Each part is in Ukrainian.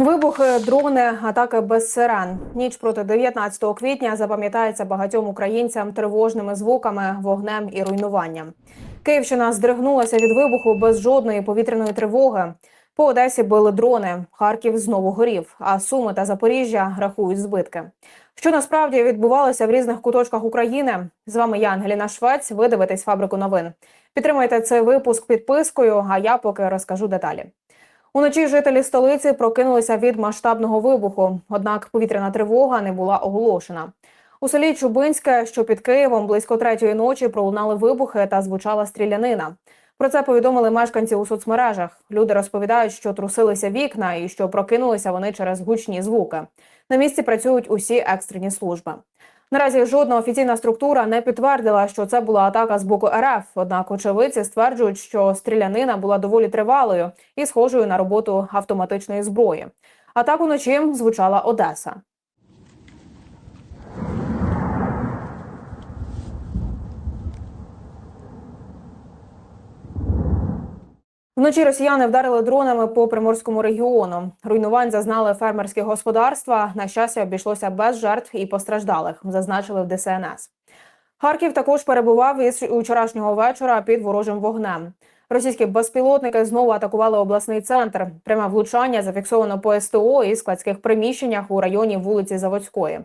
Вибухи, дрони, атаки без сирен. Ніч проти 19 квітня запам'ятається багатьом українцям тривожними звуками, вогнем і руйнуванням. Київщина здригнулася від вибуху без жодної повітряної тривоги. По Одесі били дрони. Харків знову горів. А Суми та Запоріжжя рахують збитки. Що насправді відбувалося в різних куточках України? З вами я, Ангеліна Швець. Ви дивитесь фабрику новин. Підтримайте цей випуск підпискою. А я поки розкажу деталі. Уночі жителі столиці прокинулися від масштабного вибуху. Однак повітряна тривога не була оголошена. У селі Чубинське, що під Києвом, близько третьої ночі пролунали вибухи та звучала стрілянина. Про це повідомили мешканці у соцмережах. Люди розповідають, що трусилися вікна і що прокинулися вони через гучні звуки. На місці працюють усі екстрені служби. Наразі жодна офіційна структура не підтвердила, що це була атака з боку РФ. Однак очевидці стверджують, що стрілянина була доволі тривалою і схожою на роботу автоматичної зброї. А так уночі звучала Одеса. Вночі росіяни вдарили дронами по приморському регіону. Руйнувань зазнали фермерські господарства. На щастя, обійшлося без жертв і постраждалих, зазначили в ДСНС. Харків також перебував із вчорашнього вечора під ворожим вогнем. Російські безпілотники знову атакували обласний центр. Пряме влучання зафіксовано по СТО і складських приміщеннях у районі вулиці Заводської.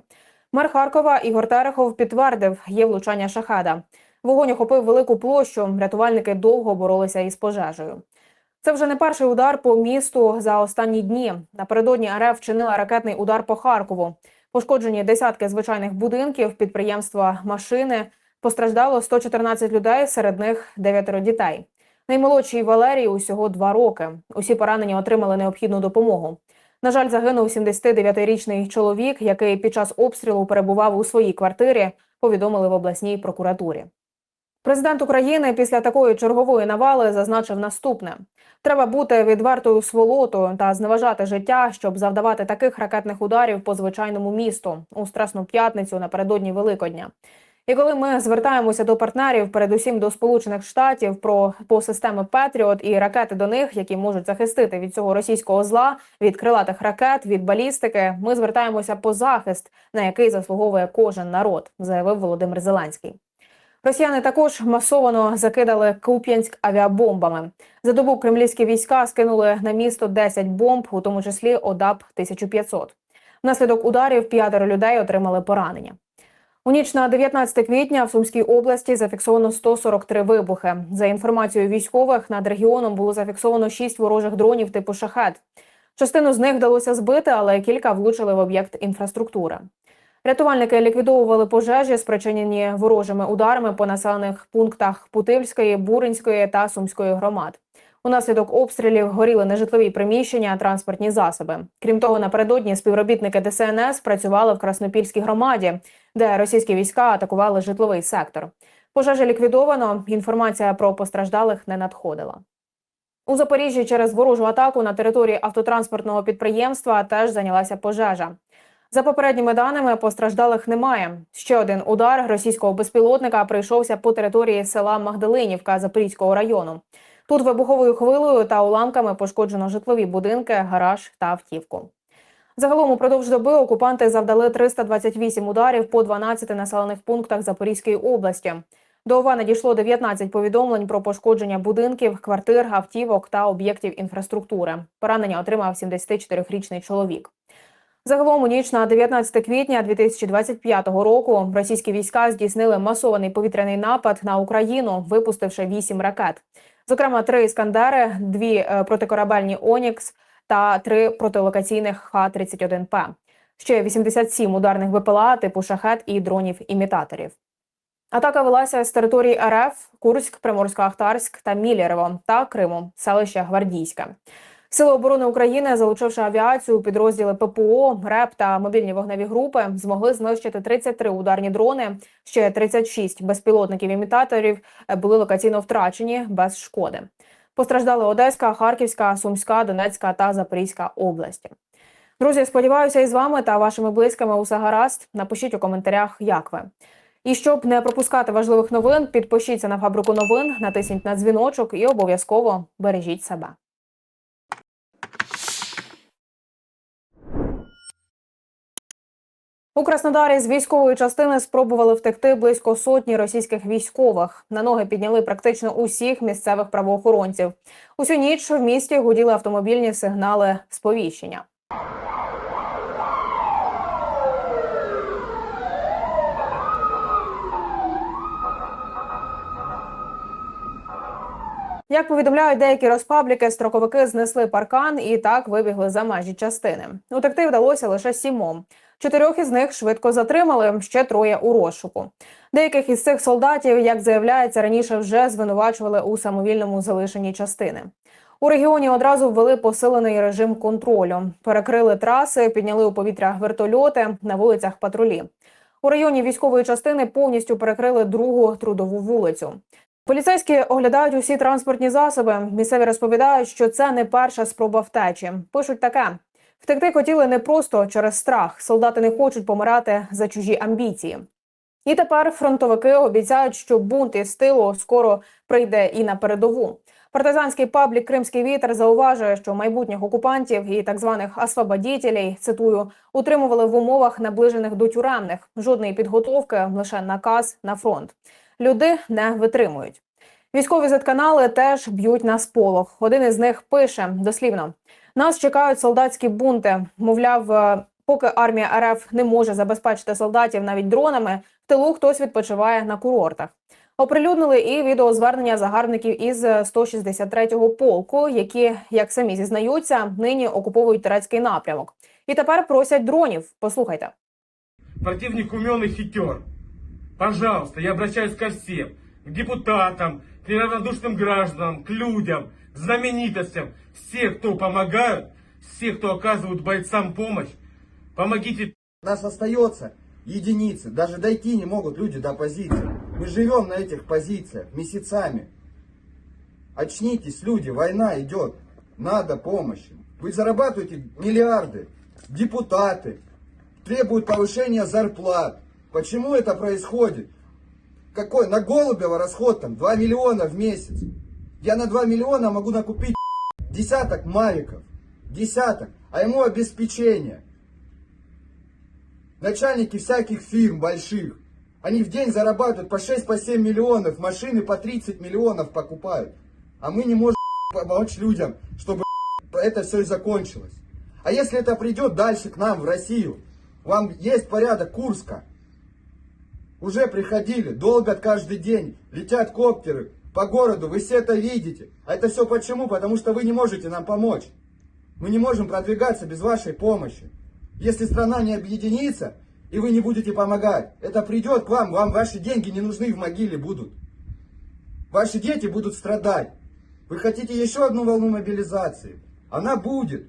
Мер Харкова Ігор Терехов підтвердив, є влучання шахеда. Вогонь охопив велику площу. Рятувальники довго боролися із пожежею. Це вже не перший удар по місту за останні дні. Напередодні РФ вчинила ракетний удар по Харкову. Пошкоджені десятки звичайних будинків, підприємства, машини. Постраждало 114 людей, серед них дев'ятеро дітей. Наймолодшій Валерії усього два роки. Усі поранені отримали необхідну допомогу. На жаль, загинув 79-річний чоловік, який під час обстрілу перебував у своїй квартирі. Повідомили в обласній прокуратурі. Президент України після такої чергової навали зазначив наступне: треба бути відвертою сволотою та зневажати життя, щоб завдавати таких ракетних ударів по звичайному місту у Страсну п'ятницю напередодні Великодня. І коли ми звертаємося до партнерів, передусім до Сполучених Штатів, про по системи Петріот і ракети до них, які можуть захистити від цього російського зла, від крилатих ракет, від балістики, ми звертаємося по захист, на який заслуговує кожен народ, заявив Володимир Зеленський. Росіяни також масово закидали Куп'янськ авіабомбами. За добу кремлівські війська скинули на місто 10 бомб, у тому числі ОДАП 1500 Внаслідок ударів п'ятеро людей отримали поранення. У ніч на 19 квітня в Сумській області зафіксовано 143 вибухи. За інформацією військових, над регіоном було зафіксовано 6 ворожих дронів типу шахет. Частину з них вдалося збити, але кілька влучили в об'єкт інфраструктури. Рятувальники ліквідовували пожежі, спричинені ворожими ударами по населених пунктах Путильської, Буринської та Сумської громад. Унаслідок обстрілів горіли нежитлові приміщення, транспортні засоби. Крім того, напередодні співробітники ДСНС працювали в Краснопільській громаді, де російські війська атакували житловий сектор. Пожежі ліквідовано. Інформація про постраждалих не надходила. У Запоріжжі через ворожу атаку на території автотранспортного підприємства теж зайнялася пожежа. За попередніми даними постраждалих немає. Ще один удар російського безпілотника прийшовся по території села Магдалинівка Запорізького району. Тут вибуховою хвилею та уламками пошкоджено житлові будинки, гараж та автівку. Загалом упродовж доби окупанти завдали 328 ударів по 12 населених пунктах Запорізької області. До ОВА надійшло 19 повідомлень про пошкодження будинків, квартир, автівок та об'єктів інфраструктури. Поранення отримав 74-річний чоловік. Загалом у ніч на 19 квітня 2025 року російські війська здійснили масований повітряний напад на Україну, випустивши вісім ракет. Зокрема, три іскандери, дві е, протикорабельні Онікс та три протилокаційних Х-31П. Ще 87 ударних БПЛА типу шахет і дронів-імітаторів. Атака велася з території РФ, Курськ, Приморсько-Ахтарськ та Мілєрево та Криму, селище Гвардійське. Сили оборони України, залучивши авіацію, підрозділи ППО, РЕП та мобільні вогневі групи, змогли знищити 33 ударні дрони. Ще 36 безпілотників імітаторів були локаційно втрачені без шкоди. Постраждали Одеська, Харківська, Сумська, Донецька та Запорізька області. Друзі, сподіваюся, і з вами та вашими близькими усе гаразд. Напишіть у коментарях, як ви. І щоб не пропускати важливих новин, підпишіться на фабрику новин, натисніть на дзвіночок і обов'язково бережіть себе. У Краснодарі з військової частини спробували втекти близько сотні російських військових. На ноги підняли практично усіх місцевих правоохоронців. Усю ніч в місті гуділи автомобільні сигнали сповіщення. Як повідомляють деякі розпабліки, строковики знесли паркан і так вибігли за межі частини. Утекти вдалося лише сімом. Чотирьох із них швидко затримали, ще троє у розшуку. Деяких із цих солдатів, як заявляється, раніше вже звинувачували у самовільному залишенні частини. У регіоні одразу ввели посилений режим контролю, перекрили траси, підняли у повітря вертольоти на вулицях патрулі. У районі військової частини повністю перекрили другу трудову вулицю. Поліцейські оглядають усі транспортні засоби. Місцеві розповідають, що це не перша спроба втечі. Пишуть таке: втекти хотіли не просто через страх. Солдати не хочуть помирати за чужі амбіції. І тепер фронтовики обіцяють, що бунт із тилу скоро прийде і на передову. Партизанський паблік Кримський вітер зауважує, що майбутніх окупантів і так званих освободітелей, цитую, утримували в умовах наближених до тюремних. Жодної підготовки, лише наказ на фронт. Люди не витримують. Військові зетканали теж б'ють на сполох. Один із них пише дослівно: нас чекають солдатські бунти. Мовляв, е, поки армія РФ не може забезпечити солдатів навіть дронами, в тилу хтось відпочиває на курортах. Оприлюднили і відеозвернення загарбників із 163-го полку, які, як самі зізнаються, нині окуповують турецький напрямок. І тепер просять дронів. Послухайте. Противник умен и хитер. Пожалуйста, я обращаюсь ко всем. К депутатам, к неравнодушным гражданам, к людям, знаменитостям. Все, кто помогают, все, кто оказывают бойцам помощь, помогите Нас остается единицы. Даже дойти не могут люди до позиций. Мы живем на этих позициях месяцами. Очнитесь, люди, война идет. Надо помощи. Вы зарабатываете миллиарды. Депутаты требуют повышения зарплат. Почему это происходит? Какой? На Голубева расход там 2 миллиона в месяц. Я на 2 миллиона могу накупить десяток мавиков. Десяток. А ему обеспечение. Начальники всяких фирм больших. Они в день зарабатывают по 6-7 по 7 миллионов, машины по 30 миллионов покупают. А мы не можем помочь людям, чтобы это все и закончилось. А если это придет дальше к нам, в Россию, вам есть порядок Курска. Уже приходили, долбят каждый день, летят коптеры по городу, вы все это видите. А это все почему? Потому что вы не можете нам помочь. Мы не можем продвигаться без вашей помощи. Если страна не объединится, и вы не будете помогать, это придет к вам, вам ваши деньги не нужны в могиле будут. Ваши дети будут страдать. Вы хотите еще одну волну мобилизации? Она будет,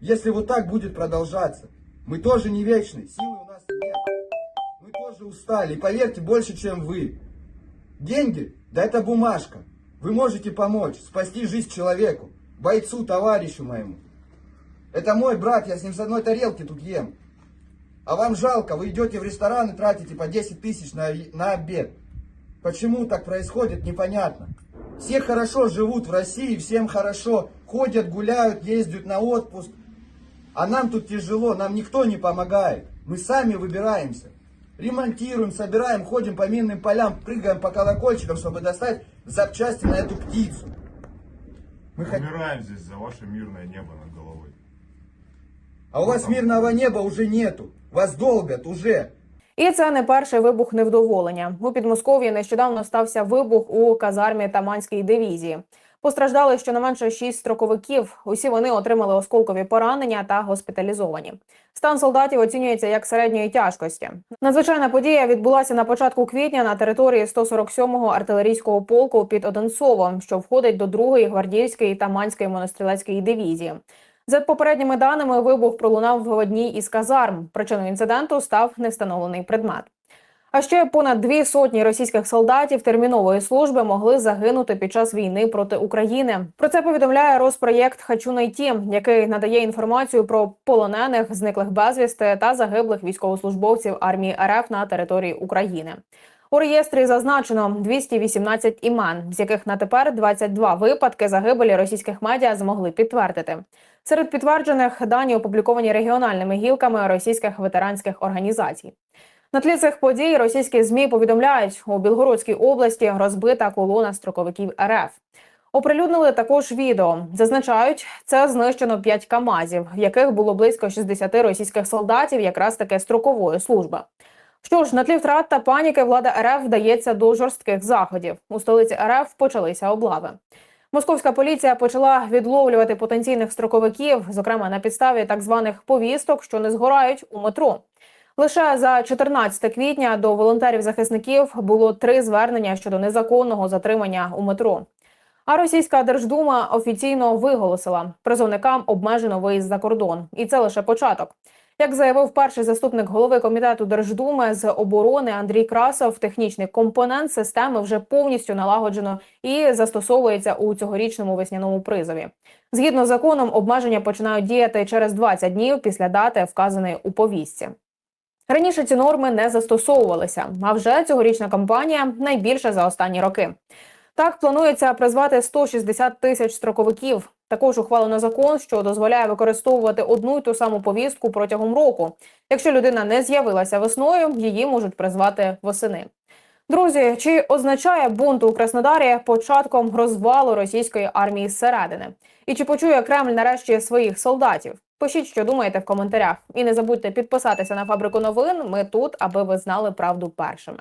если вот так будет продолжаться. Мы тоже не вечны, силы у нас нет. Мы тоже устали, и поверьте, больше, чем вы. Деньги, да это бумажка. Вы можете помочь, спасти жизнь человеку, бойцу, товарищу моему. Это мой брат, я с ним с одной тарелки тут ем. А вам жалко, вы идете в ресторан и тратите по 10 тысяч на, на обед. Почему так происходит, непонятно. Все хорошо живут в России, всем хорошо. Ходят, гуляют, ездят на отпуск. А нам тут тяжело, нам никто не помогает. Мы сами выбираемся. Ремонтируем, собираем, ходим по минным полям, прыгаем по колокольчикам, чтобы достать запчасти на эту птицу. Мы хот- Умираем здесь за ваше мирное небо над головой. А у вас мирного неба уже нету. Вас долбят уже. І це не перший вибух невдоволення. У Підмосков'ї нещодавно стався вибух у казармі Таманської дивізії. Постраждали щонайменше шість строковиків. Усі вони отримали осколкові поранення та госпіталізовані. Стан солдатів оцінюється як середньої тяжкості. Надзвичайна подія відбулася на початку квітня на території 147-го артилерійського полку під Одинцовом, що входить до 2-ї гвардійської та Манської монострілецької дивізії. За попередніми даними, вибух пролунав в одній із казарм. Причиною інциденту став невстановлений предмет. А ще понад дві сотні російських солдатів термінової служби могли загинути під час війни проти України. Про це повідомляє Роспроєкт Хачу найті, який надає інформацію про полонених, зниклих безвісти та загиблих військовослужбовців армії РФ на території України. У реєстрі зазначено 218 імен, з яких на тепер 22 випадки загибелі російських медіа змогли підтвердити. Серед підтверджених дані опубліковані регіональними гілками російських ветеранських організацій. На тлі цих подій російські змі повідомляють, у Білгородській області розбита колона строковиків РФ. Оприлюднили також відео. Зазначають, це знищено 5 камазів, в яких було близько 60 російських солдатів, якраз таки строкової служби. Що ж, на тлі втрат та паніки влада РФ вдається до жорстких заходів. У столиці РФ почалися облави. Московська поліція почала відловлювати потенційних строковиків, зокрема на підставі так званих повісток, що не згорають у метро. Лише за 14 квітня до волонтерів-захисників було три звернення щодо незаконного затримання у метро. А російська держдума офіційно виголосила призовникам обмежено виїзд за кордон, і це лише початок. Як заявив перший заступник голови комітету Держдуми з оборони Андрій Красов, технічний компонент системи вже повністю налагоджено і застосовується у цьогорічному весняному призові. Згідно з законом, обмеження починають діяти через 20 днів після дати, вказаної у повістці. Раніше ці норми не застосовувалися, а вже цьогорічна кампанія найбільша за останні роки. Так планується призвати 160 тисяч строковиків. Також ухвалено закон, що дозволяє використовувати одну й ту саму повістку протягом року. Якщо людина не з'явилася весною, її можуть призвати восени. Друзі, чи означає бунт у Краснодарі початком розвалу російської армії зсередини? І чи почує Кремль нарешті своїх солдатів? Пишіть, що думаєте в коментарях. І не забудьте підписатися на фабрику новин. Ми тут, аби ви знали правду першими.